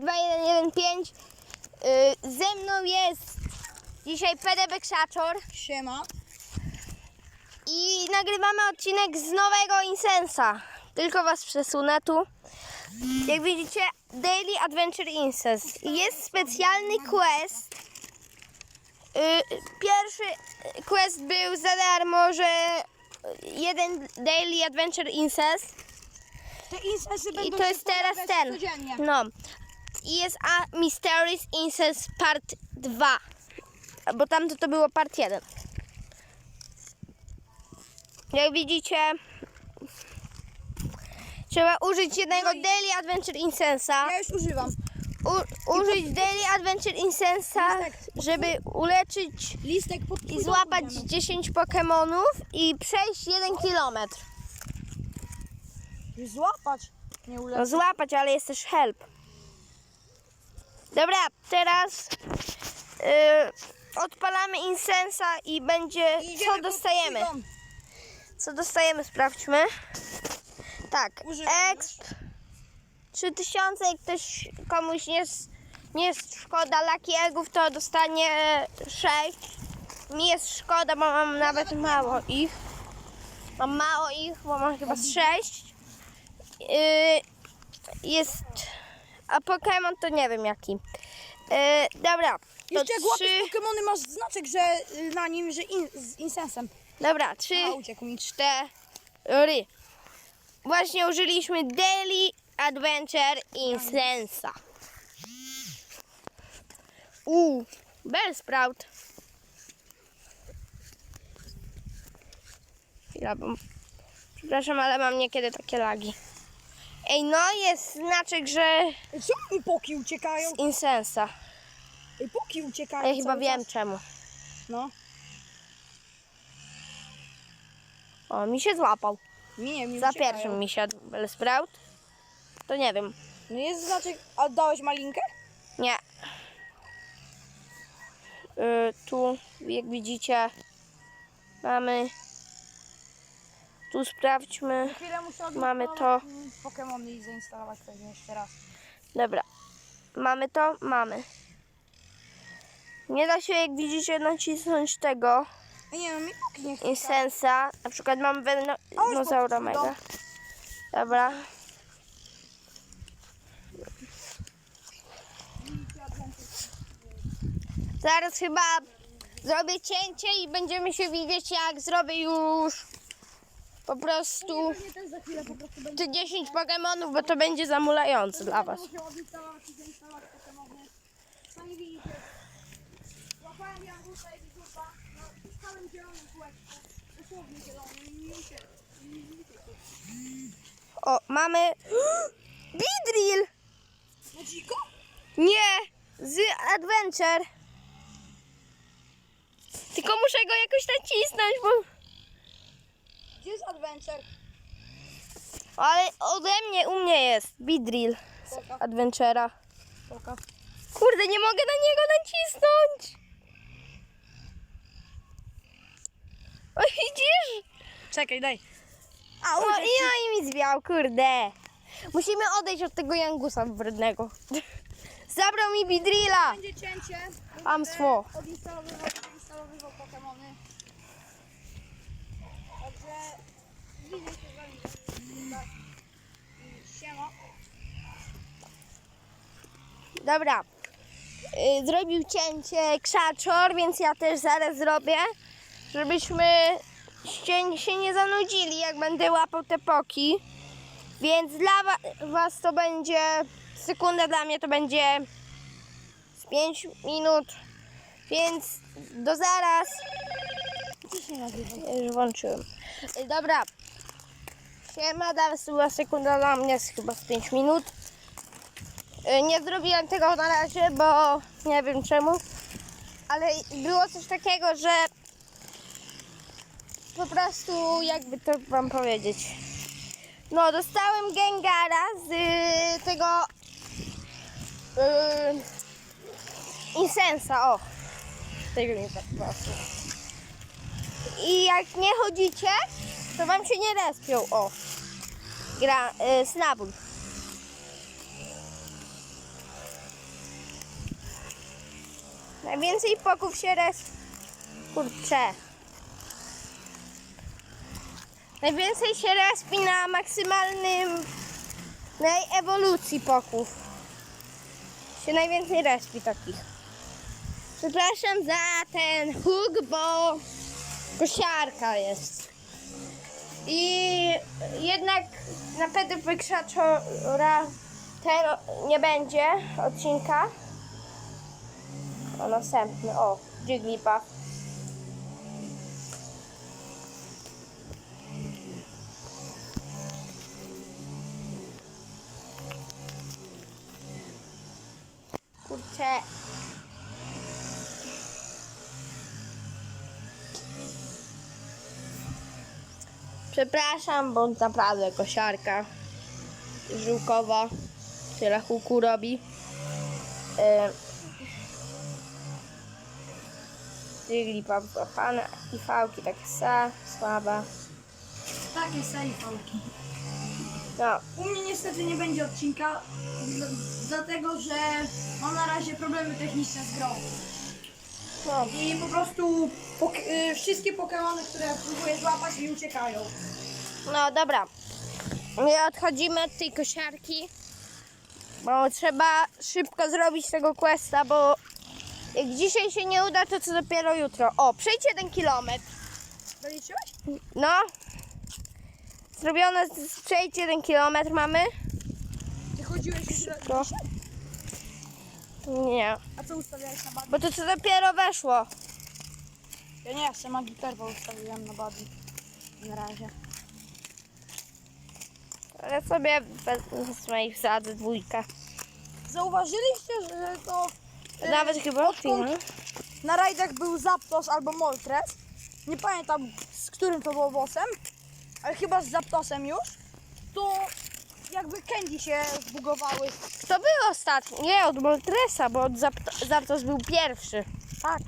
2115. Yy, ze mną jest dzisiaj PDB Krzaczor Siema. i nagrywamy odcinek z nowego Insensa. Tylko was przesunę tu. Jak widzicie, Daily Adventure Incense. Jest specjalny quest. Yy, pierwszy quest był za darmo, że jeden Daily Adventure Incense. Te insensy będą I to jest teraz ten. Codziennie. No. I jest A Mysterious Incense Part 2. Bo tamto to było part 1. Jak widzicie, trzeba użyć jednego No Daily Adventure Incensa. Ja już używam. U, użyć Daily Adventure Incensa, żeby uleczyć Listek i złapać 10 Pokemonów i przejść 1 kilometr. Złapać. Nie uleczyć. No złapać, ale jest też help. Dobra, teraz yy, odpalamy Insensa i będzie. Idziemy Co dostajemy? Co dostajemy? Sprawdźmy. Tak, exp 3000. Jak ktoś komuś nie jest, nie jest szkoda Lucky Eggów, to dostanie 6. Mi jest szkoda, bo mam nawet mało ich. Mam mało ich, bo mam chyba 6. Yy, jest. A Pokémon to nie wiem jaki. Yy, dobra. To Jeszcze jak łapiesz trzy. Pokemony masz znaczek, że y, na nim, że in, z insensem. Dobra, trzy. A, uciekł mi. cztery. Właśnie użyliśmy Daily Adventure Incensa. Uuu, Bellsprout. Chwila, bo... Przepraszam, ale mam niekiedy takie lagi. Ej, no jest znaczek, że Czemu mi poki uciekają? z Incensa. Ej, poki uciekają ja chyba cały wiem czas. czemu. No. O, mi się złapał. Nie, mi Za uciekają. pierwszym mi siadł Bellsprout. To nie wiem. No jest znaczek... A dałeś malinkę? Nie. Y, tu, jak widzicie, mamy. Tu sprawdźmy. Chwilę muszę Mamy odinstalować Pokemony i zainstalować pewnie jeszcze raz. Dobra. Mamy to? Mamy. Nie da się, jak widzicie, nacisnąć tego nie no, mi poki nie chce. Insensa. Na przykład mam pod- Mega. Dobra. Zaraz chyba zrobię cięcie i będziemy się widzieć, jak zrobię już po prostu te 10 Pokemonów, bo to będzie zamulające dla Was. O, mamy dziko? Nie! Z Adventure! Tylko muszę go jakoś nacisnąć, bo... Gdzie jest Adventure? Ale ode mnie, u mnie jest Bidrill z Poka. Adventure'a. Kurde, nie mogę na niego nacisnąć! O, widzisz? Czekaj, daj. A, o, i no i mi zwiał, kurde. Musimy odejść od tego Jangusa wrednego. Zabrał mi Bidrilla! Będzie cięcie. Amstwo. Odinstalowywał, odinstalowywał Pokemony. Także widzę się z wami. Tak. I Siema. Dobra. Y, Zrobił cięcie krzaczor, więc ja też zaraz zrobię, żebyśmy się, nie zanudzili, jak będę łapał te poki. Więc dla wa- was to będzie sekunda, dla mnie to będzie z 5 minut. Więc do zaraz. Co się nagrywa? Już włączyłem. Y, Dobra. Siema, teraz była sekunda dla mnie, jest chyba z 5 minut. Y, Nie zrobiłem tego na razie, bo nie wiem czemu. Ale było coś takiego, że po prostu jakby to wam powiedzieć. No, dostałem Gengara z y, tego y, Insensa, o. Tego mi tak. I jak nie chodzicie, to wam się nie respią. O. Gra, y, snabul. Najwięcej poków się res... Kurczę. Najwięcej się respi na maksymalnym... Na ewolucji poków. Się najwięcej respi takich. Przepraszam za ten huk, bo kosiarka jest. I jednak na PDP Krzaczora ten nie będzie odcinka. A następny, o, Jigglypuff. Kurczę. Przepraszam, bo naprawdę kosiarka żółkowa tyle huku robi. Yy, Jigglypuff złapane i fałki takie sa, słabe. Takie sejfałki. No, U mnie niestety nie będzie odcinka, dlatego że mam na razie problemy techniczne z grą. no, I po prostu pok- y, wszystkie Pokémony, które próbuję złapać mi uciekają. no dobra. My odchodzimy od tej kosiarki, bo trzeba szybko zrobić tego questa, bo jak dzisiaj się nie uda, to co dopiero jutro. O, przejdź jeden kilometr. Zaliczyłeś? No. Zrobione, z- przejdź jeden kilometr mamy. Ty chodziłeś już dzisiaj? Nie, A co ustawiałeś na babi? bo to co dopiero weszło. Ja nie, jeszcze Magikarpa ustawiłem na babi. Na razie. Ale sobie wezmę i wsadzę dwójkę. Zauważyliście, że to Nawet chyba odkąd na rajdach był Zapdos albo Moltres. Nie pamiętam z którym to było bossem, ale chyba z Zapdosem już. To jakby Candy się zbugowały. Kto był ostatni? Nie, od Moltresa, bo od Zapt- Zapdos był pierwszy. Tak.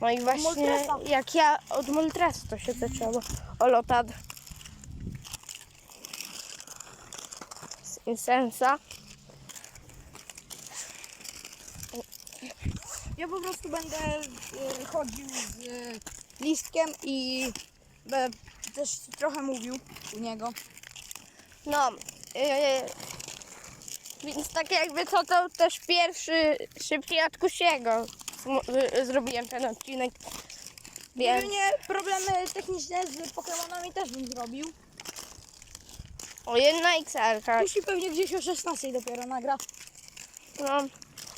No i właśnie Moltresa. jak ja od Moltresa to się zaczęło. O Lotad. Z Insensa. Ja po prostu będę y, chodził z y, listkiem i będę też trochę mówił u niego. No. Yy, więc tak jakby co to też pierwszy szybciej od Kusiego zm- y- zrobiłem ten odcinek. Więc Ogólnie problemy techniczne z Pokemonami też bym zrobił. o jedna XR. Musi pewnie gdzieś o 16 dopiero nagra. No.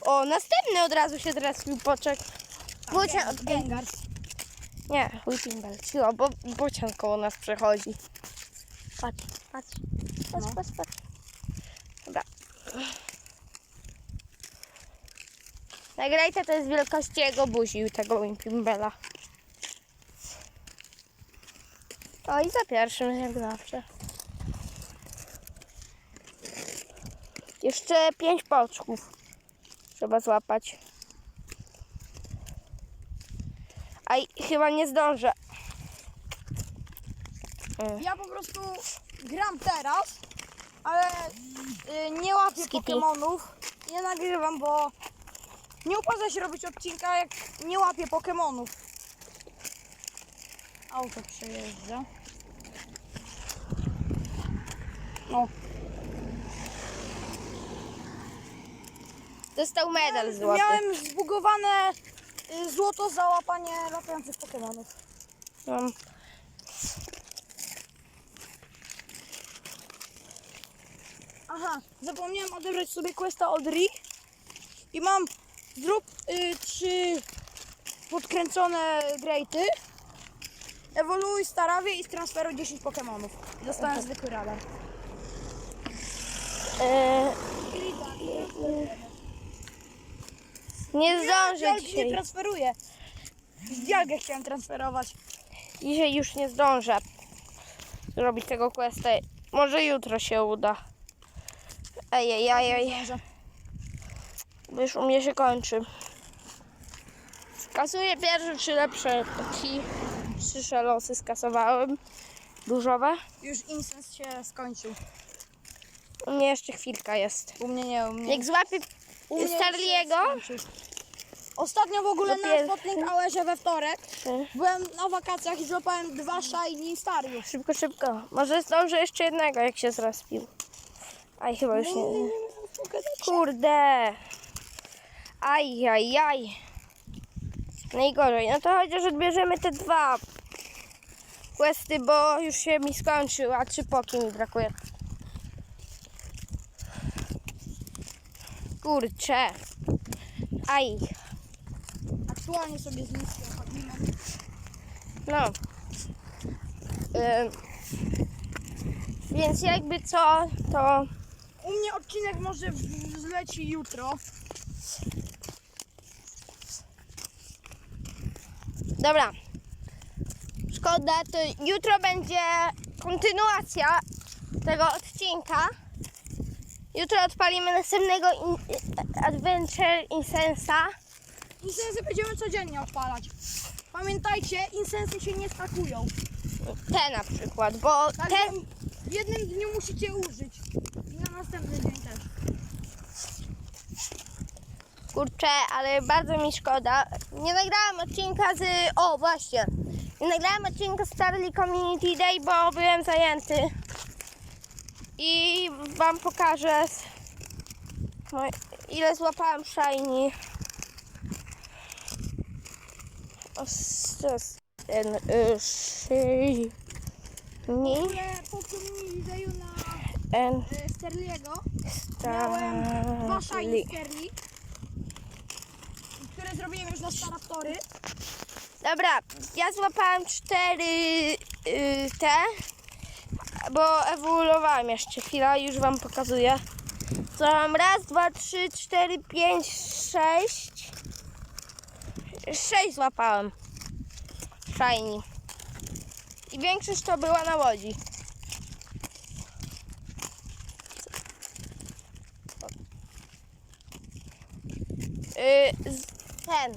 O, następny od razu się teraz poczek. Bocian, Gengars. nie, Whittingbell, cicho, bo bocian koło nas przechodzi. Patrz, patrz, patrz, No. patrz, patrz. Dobra. Nagrajcie to jest wielkości jego buzi tego Whittingbella. O i za pierwszym jak zawsze. Jeszcze pięć poczków trzeba złapać. A chyba nie zdążę. Mm. Ja po prostu gram teraz, ale y, nie łapię Skippy. Pokemonów. Nie nagrywam, bo nie opłaca się robić odcinka, jak nie łapię Pokemonów. Auto przejeżdża. No, Dostał medal złoty. miałem zbugowane y, złoto za łapanie latających Pokemonów. No. Aha, zapomniałem odebrać sobie questa od Ri i mam zrób y, trzy podkręcone grejty, ewoluuj starawie i transferuj 10 Pokemonów. Dostałem zwykły radar. E, nie zdążę Dialg nie dzisiaj. transferuję. Z Dialgę chciałem transferować. Dzisiaj już nie zdążę zrobić tego questa. Może jutro się uda. Ej, ej, ej, ej. Zdążę. Bo już u mnie się kończy. Skasuję pierwsze trzy lepsze taki. Trzy szalosy skasowałem. Różowe. Już insens się skończył. U mnie jeszcze chwilka jest. U mnie nie, u mnie. Jak złapię u mnie Starliego, się skończył. Ostatnio w ogóle na Spotting Hourze we wtorek Trzy. byłem na wakacjach i złapałem dwa shiny stariusz. Szybko, szybko. Może zdążę jeszcze jednego, jak się zrespił. Aj, chyba już nie. Kurde. Aj, aj, aj. Najgorzej. No to chociaż odbierzemy te dwa questy, bo już się mi skończył, a trzy poki mi brakuje. Kurcze. Aj. Aktualnie sobie z chodzimy. No. Ym. Więc jakby co, to U mnie odcinek może w- zleci jutro. Dobra. Szkoda, to jutro będzie kontynuacja tego odcinka. Jutro odpalimy następnego in, Adventure Insensa. Insensy będziemy codziennie odpalać. Pamiętajcie, insensy się nie stakują. Te na przykład, bo Także ten, w jednym dniu musicie użyć. I na następny dzień też. kurczę, ale bardzo mi szkoda. Nie nagrałam odcinka z... O, właśnie. Nie nagrałam odcinka z Starly Community Day, bo byłem zajęty. I wam pokażę, ile złapałam shiny. Ten y, shiny. W ogóle po community dayu na y, Sterliego miałem dwa shiny. Sterli, które zrobiłem już na Staraptory. Dobra, ja złapałem cztery y, te, bo ewoluowałem jeszcze chwilę, już wam pokazuję. Złapałem raz, dwa, trzy, cztery, pięć, sześć. Sześć złapałem. Shiny. I większość to była na łodzi. Y, z- ten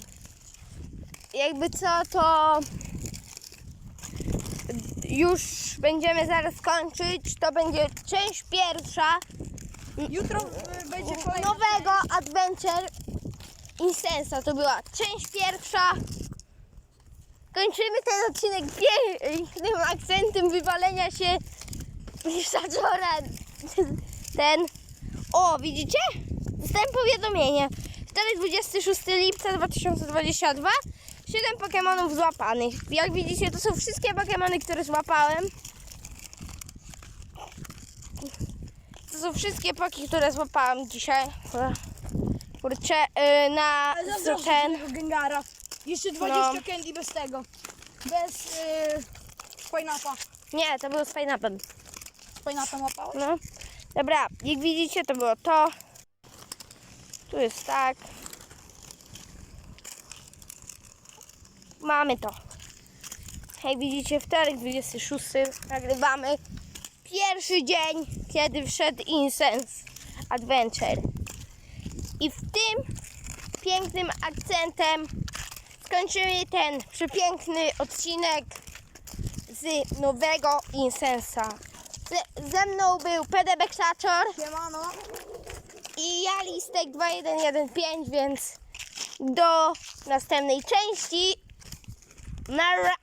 jakby co, to już będziemy zaraz kończyć. To będzie część pierwsza Jutro y, będzie kolejny. nowego Adventure Insensa. To była część pierwsza. Kończymy ten odcinek pięknym akcentem wywalenia się pisaczora. Ten. O, widzicie? Dostałem powiadomienie. Wtorek 26 lipca 2022. 7 Pokemonów złapanych. Jak widzicie, to są wszystkie Pokemony, które złapałem. Są wszystkie poki, które złapałam dzisiaj. Kurczę, yy, na ten. Gengara. Jeszcze 20 No. candy bez tego. Bez yy. Nie, to było z Pineapple. Spinapa łapałeś? No. Dobra, jak widzicie, to było to. Tu jest tak. Mamy to. Jak widzicie, wtorek 26 nagrywamy pierwszy dzień, kiedy wszedł Incense Adventure. I w tym pięknym akcentem skończymy ten przepiękny odcinek z nowego Incensa. Ze, ze mną był PDB Krzaczor Siemano. i ja listek 2115, więc do następnej części. Nara!